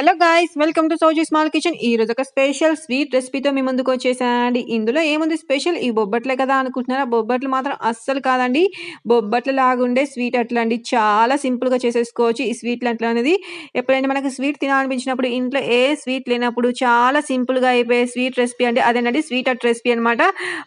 Hello guys welcome to Souji small kitchen ఈ రోజు ఒక స్పెషల్ స్వీట్ రెసిపీతో మీ ముందుకు వచ్చేసానండి. ఇందులో ఏముంది స్పెషల్ ఈ బొబ్బట్లే కదా అనుకుంటున్నారా? బొబ్బట్లు మాత్రం అస్సలు కాదండి. బొబ్బట్లు లాగుండే స్వీట్ అట్లా అండి చాలా సింపుల్గా చేసేసుకోవచ్చు ఈ స్వీట్లు అట్లా అనేది ఎప్పుడైనా మనకు స్వీట్ తినాలనిపించినప్పుడు ఇంట్లో ఏ స్వీట్ లేనప్పుడు చాలా సింపుల్గా అయిపోయే స్వీట్ రెసిపీ అంటే అదేనండి స్వీట్ అట్ రెసిపీ అనమాట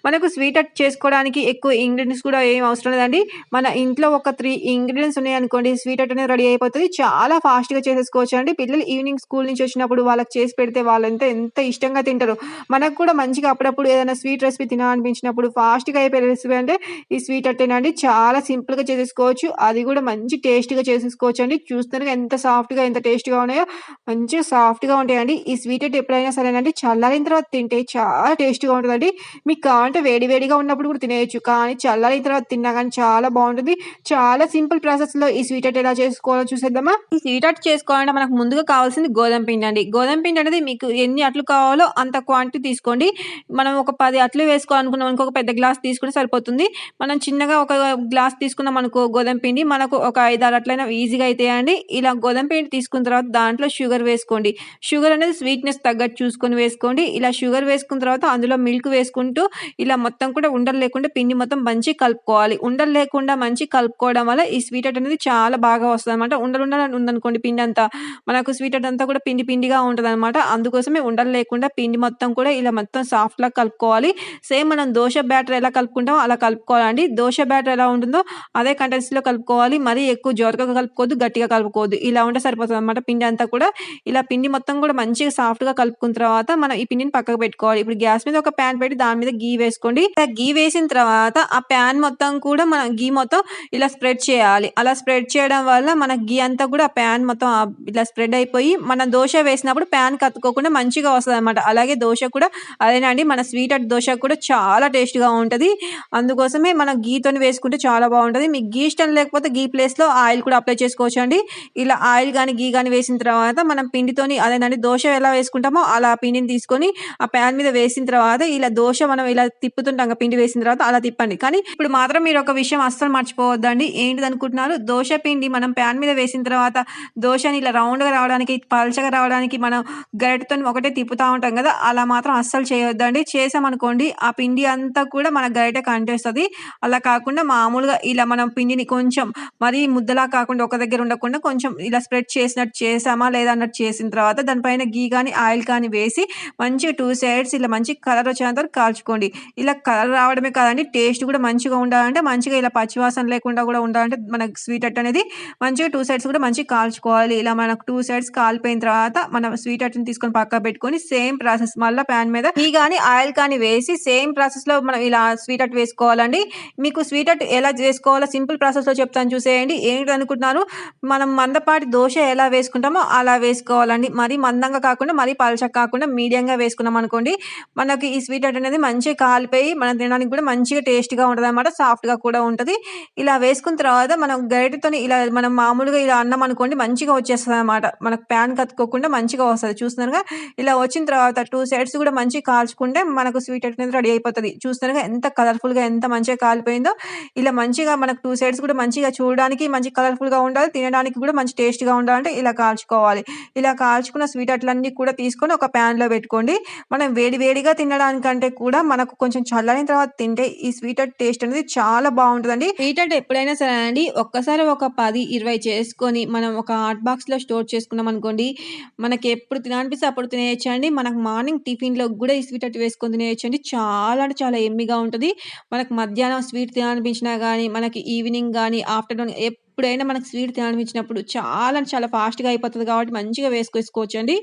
మనకు స్వీట్ అట్ చేసుకోవడానికి ఎక్కువ ఇంగ్రీడియంట్స్ కూడా ఏం అవసరం లేదండి. మన ఇంట్లో ఒక త్రీ ఇంగ్రీడియంట్స్ ఉన్నాయనుకోండి స్వీట్ అట్ అనేది రెడీ అయిపోతుంది. చాలా ఫాస్ట్గా చేసేసుకోవచ్చు అండి పిల్లలు ఈవినింగ్ స్కూల్ నుంచి వచ్చినప్పుడు వాళ్ళకి చేసి పెడితే వాళ్ళంతా ఎంత ఇష్టంగా తింటారు. మనకు కూడా మంచిగా అప్పుడప్పుడు ఏదైనా స్వీట్ రెసిపీ తినాలనిపించినప్పుడు ఫాస్ట్గా అయిపోయే రెసిపీ అంటే ఈ స్వీట్ అట్టేనండి. చాలా సింపుల్గా చేసేసుకోవచ్చు. అది కూడా మంచి టేస్ట్గా చేసేసుకోవచ్చు అండి చూస్తున్నారు ఎంత సాఫ్ట్గా ఎంత టేస్ట్గా ఉన్నాయో మంచిగా సాఫ్ట్గా ఉంటాయండి. ఈ స్వీట్ అట్ ఎప్పుడైనా సరేనండి. చల్లారిన తర్వాత తింటే చాలా టేస్ట్గా ఉంటుందండి. మీకు కావాలంటే వేడివేడిగా ఉన్నప్పుడు కూడా తినేయచ్చు. కానీ చల్లారిన తర్వాత తిన్నా కానీ చాలా బాగుంటుంది. చాలా సింపుల్ ప్రాసెస్లో ఈ స్వీట్ అట్ ఎలా చేసుకోవాలో చూసేద్దామా? ఈ స్వీట్ అట్ చేసుకోవాలంటే మనకు ముందుగా కావాల్సింది గోధుమ పిండి అండి. గోధుమ పిండి అనేది మీకు ఎన్ని అట్లు కావాలో అంత క్వాంటిటీ తీసుకోండి. మనం ఒక పది అట్లు వేసుకోవాలనుకున్నాం అనుకో ఒక పెద్ద గ్లాస్ తీసుకుంటే సరిపోతుంది. మనం చిన్నగా ఒక గ్లాస్ తీసుకున్నాం అనుకో గోధుమ పిండి మనకు ఒక ఐదు ఆరు అట్లయినా ఈజీగా అవుతాయండి ఇలా గోధుమ పిండి తీసుకున్న తర్వాత దాంట్లో షుగర్ వేసుకోండి. షుగర్ అనేది స్వీట్నెస్ తగ్గట్టు చూసుకొని వేసుకోండి. ఇలా షుగర్ వేసుకున్న తర్వాత అందులో మిల్క్ వేసుకుంటూ ఇలా మొత్తం కూడా ఉండలు లేకుండా పిండి మొత్తం మంచి కలుపుకోవాలి. ఉండలు లేకుండా మంచి కలుపుకోవడం వల్ల ఈ స్వీట్ అట్ అనేది చాలా బాగా వస్తుంది అనమాట ఉండలు ఉండాలని ఉందనుకోండి పిండి అంతా మనకు స్వీట్ అట్ అంతా కూడా పిండి పిండిగా ఉంటుంది అనమాట అందుకోసమే ఉండలు లేకుండా పిండి మొత్తం కూడా ఇలా మొత్తం సాఫ్ట్లా కలుపుకోవాలి. సేమ్ మనం దోశ బ్యాటర్ ఎలా కలుపుకుంటామో అలా కలుపుకోవాలండి. దోశ బ్యాటర్ ఎలా ఉంటుందో అదే కంటెన్సీలో కలుపుకోవాలి. మరీ ఎక్కువ జోరకగా కలుపుకోవద్దు గట్టిగా కలుపుకోవద్దు. ఇలా ఉంటే సరిపోతుంది అనమాట పిండి అంతా కూడా. ఇలా పిండి మొత్తం కూడా మంచిగా సాఫ్ట్గా కలుపుకున్న తర్వాత మనం ఈ పిండిని పక్కకు పెట్టుకోవాలి. ఇప్పుడు గ్యాస్ మీద ఒక ప్యాన్ పెట్టి దాని మీద గీ వేసుకోండి. గీ వేసిన తర్వాత ఆ ప్యాన్ మొత్తం కూడా మనం గీ మొత్తం ఇలా స్ప్రెడ్ చేయాలి. అలా స్ప్రెడ్ చేయడం వల్ల మన గీ అంతా కూడా ఆ ప్యాన్ మొత్తం ఇలా స్ప్రెడ్ అయిపోయి మనం దోశ వేసినప్పుడు ప్యాన్ కత్తుకోకుండా మంచిగా వస్తుంది అనమాట అలాగే దోశ కూడా అదేనండి మన స్వీట్ అట్ దోశ కూడా చాలా టేస్ట్గా ఉంటుంది. అందుకోసమే మనం గీతోని వేసుకుంటే చాలా బాగుంటుంది. మీకు గీ ఇష్టం లేకపోతే గీ ప్లేస్లో ఆయిల్ కూడా అప్లై చేసుకోవచ్చు అండి ఇలా ఆయిల్ కానీ గీ కానీ వేసిన తర్వాత మనం పిండితోని అదేనండి దోశ ఎలా వేసుకుంటామో అలా పిండిని తీసుకొని ఆ ప్యాన్ మీద వేసిన తర్వాత ఇలా దోశ మనం ఇలా తిప్పుతుంటాం పిండి వేసిన తర్వాత అలా తిప్పండి. కానీ ఇప్పుడు మాత్రం మీరు ఒక విషయం అస్సలు మర్చిపోవద్దండి. ఏంటిది అనుకుంటున్నారు దోశ పిండి మనం ప్యాన్ మీద వేసిన తర్వాత దోశని ఇలా రౌండ్గా రావడానికి పల్చగా రావడానికి మనం గరిటతో ఒకటే తిప్పుతూ ఉంటాం కదా అలా మాత్రం అస్సలు చేయొద్దండి. చేసామనుకోండి ఆ పిండి అంతా కూడా మన గరిట కంటేస్తుంది. అలా కాకుండా మామూలుగా ఇలా మనం పిండిని కొంచెం మరీ ముద్దలా కాకుండా ఒక దగ్గర ఉండకుండా కొంచెం ఇలా స్ప్రెడ్ చేసినట్టు చేసామా లేదా అన్నట్టు చేసిన తర్వాత దానిపైన గీ కానీ ఆయిల్ కానీ వేసి మంచిగా టూ సైడ్స్ ఇలా మంచి కలర్ వచ్చేంత వరకు కాల్చుకోండి. ఇలా కలర్ రావడమే కాదండి టేస్ట్ కూడా మంచిగా ఉండాలంటే మంచిగా ఇలా పచ్చివాసన లేకుండా కూడా ఉండాలంటే మన స్వీట్ అట్ అనేది మంచిగా టూ సైడ్స్ కూడా మంచిగా కాల్చుకోవాలి. ఇలా మనకు టూ సైడ్స్ కాల్ కాలిపోయిన తర్వాత మనం స్వీట్ అట్ని తీసుకొని పక్క పెట్టుకొని సేమ్ ప్రాసెస్ మళ్ళీ ప్యాన్ మీద ఈ కానీ ఆయిల్ కానీ వేసి సేమ్ ప్రాసెస్లో మనం ఇలా స్వీట్ అట్ వేసుకోవాలండి. మీకు స్వీట్ అట్ ఎలా చేసుకోవాలో సింపుల్ ప్రాసెస్లో చెప్తాను చూసేయండి. ఏంటి అనుకుంటున్నాను? మనం మందపాటి దోశ ఎలా వేసుకుంటామో అలా వేసుకోవాలండి. మరీ మందంగా కాకుండా మరీ పలచగా కాకుండా మీడియంగా వేసుకున్నాం అనుకోండి మనకి ఈ స్వీట్ అట్ అనేది మంచిగా కాలిపోయి మనం తినడానికి కూడా మంచిగా టేస్ట్గా ఉంటుంది అనమాట సాఫ్ట్గా కూడా ఉంటుంది. ఇలా వేసుకున్న తర్వాత మనం గరిటతో ఇలా మనం మామూలుగా ఇలా అన్నం అనుకోండి మంచిగా వచ్చేస్తుంది అనమాట మనకు ప్యాన్ కత్తుకోకుండా మంచిగా వస్తుంది. చూస్తున్నారుగా? ఇలా వచ్చిన తర్వాత టూ సైడ్స్ కూడా మంచిగా కాల్చుకుంటే మనకు స్వీట్ అనేది రెడీ అయిపోతుంది. చూస్తున్నారుగా? ఎంత కలర్ఫుల్గా ఎంత మంచిగా కాలిపోయిందో? ఇలా మంచిగా మనకు టూ సైడ్స్ కూడా మంచిగా చూడడానికి మంచి కలర్ఫుల్గా ఉండాలి. తినడానికి కూడా మంచి టేస్ట్గా ఉండాలంటే ఇలా కాల్చుకోవాలి. ఇలా కాల్చుకున్న స్వీట్ అట్లన్నీ కూడా తీసుకొని ఒక ప్యాన్లో పెట్టుకోండి. మనం వేడి వేడిగా తినడానికంటే కూడా మనకు కొంచెం చల్లని తర్వాత తింటే ఈ స్వీట్ అట్ టేస్ట్ అనేది చాలా బాగుంటుందండి. స్వీట్ అట్ ఎప్పుడైనా సరే అండి ఒక్కసారి ఒక పది ఇరవై చేసుకొని మనం ఒక హాట్ బాక్స్లో స్టోర్ చేసుకున్నాం అనుకోండి మనకి ఎప్పుడు తినాలనిపిస్తే అప్పుడు తినేయచ్చండి. మనకు మార్నింగ్ టిఫిన్లో కూడా ఈ స్వీట్ అట్టు వేసుకొని తినేయచ్చండి. చాలా అంటే చాలా ఎమ్మిగా ఉంటుంది. మనకు మధ్యాహ్నం స్వీట్ తినాలనిపించినా కానీ మనకి ఈవినింగ్ కానీ ఆఫ్టర్నూన్ ఎప్పుడైనా మనకు స్వీట్ తినాలనిపించినప్పుడు చాలా అంటే చాలా ఫాస్ట్గా అయిపోతుంది కాబట్టి మంచిగా వేసుకొచ్చుకోవచ్చు అండి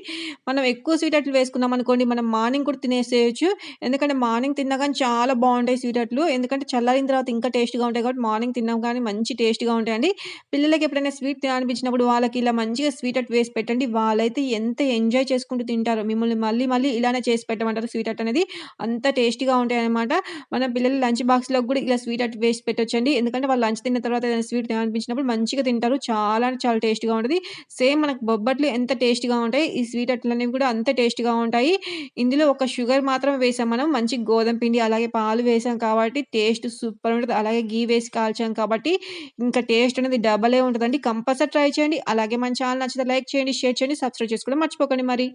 మనం ఎక్కువ స్వీట్ అట్లు వేసుకున్నాం అనుకోండి మనం మార్నింగ్ కూడా తినేసేయచ్చు. ఎందుకంటే మార్నింగ్ తిన్నా కానీ చాలా బాగుంటాయి స్వీట్ అట్లు. ఎందుకంటే చల్లారిన తర్వాత ఇంకా టేస్ట్గా ఉంటాయి కాబట్టి మార్నింగ్ తిన్నాం కానీ మంచి టేస్ట్గా ఉంటాయండి. పిల్లలకి ఎప్పుడైనా స్వీట్ తినాలనిపించినప్పుడు వాళ్ళకి ఇలా మంచిగా స్వీట్ అట్ వేసి పెట్టండి. వాళ్ళైతే ఎంత ఎంజాయ్ చేసుకుంటూ తింటారో మిమ్మల్ని మళ్ళీ మళ్ళీ ఇలానే చేసి పెట్టమంటారు స్వీట్ అట్ అనేది. అంత టేస్టీగా ఉంటాయి అనమాట మన పిల్లలు లంచ్ బాక్స్లో కూడా ఇలా స్వీట్ అట్ వేసి పెట్టొచ్చండి. ఎందుకంటే వాళ్ళు లంచ్ తిన్న తర్వాత ఏదైనా స్వీట్ తినాలనిపించినప్పుడు చేసినప్పుడు మంచిగా తింటారు. చాలా అంటే చాలా టేస్ట్‌గా ఉంటది. సేమ్ మనకు బొబ్బట్లు ఎంత టేస్ట్‌గా ఉంటాయి. ఈ స్వీట్ అట్లనేవి కూడా అంత టేస్ట్‌గా ఉంటాయి. ఇందులో ఒక షుగర్ మాత్రం వేసాం మనం. మంచి గోధుమ పిండి అలాగే పాలు వేసాం కాబట్టి టేస్ట్ సూపర్ ఉంటుంది అలాగే గీ వేసి కాల్చాం కాబట్టి ఇంకా టేస్ట్ అనేది డబలే ఉంటదండి. కంపల్సరీ ట్రై చేయండి. అలాగే మన ఛానల్ నచ్చితే లైక్ చేయండి, షేర్ చేయండి, సబ్స్క్రైబ్ చేసుకోవడం మర్చిపోకండి మరి.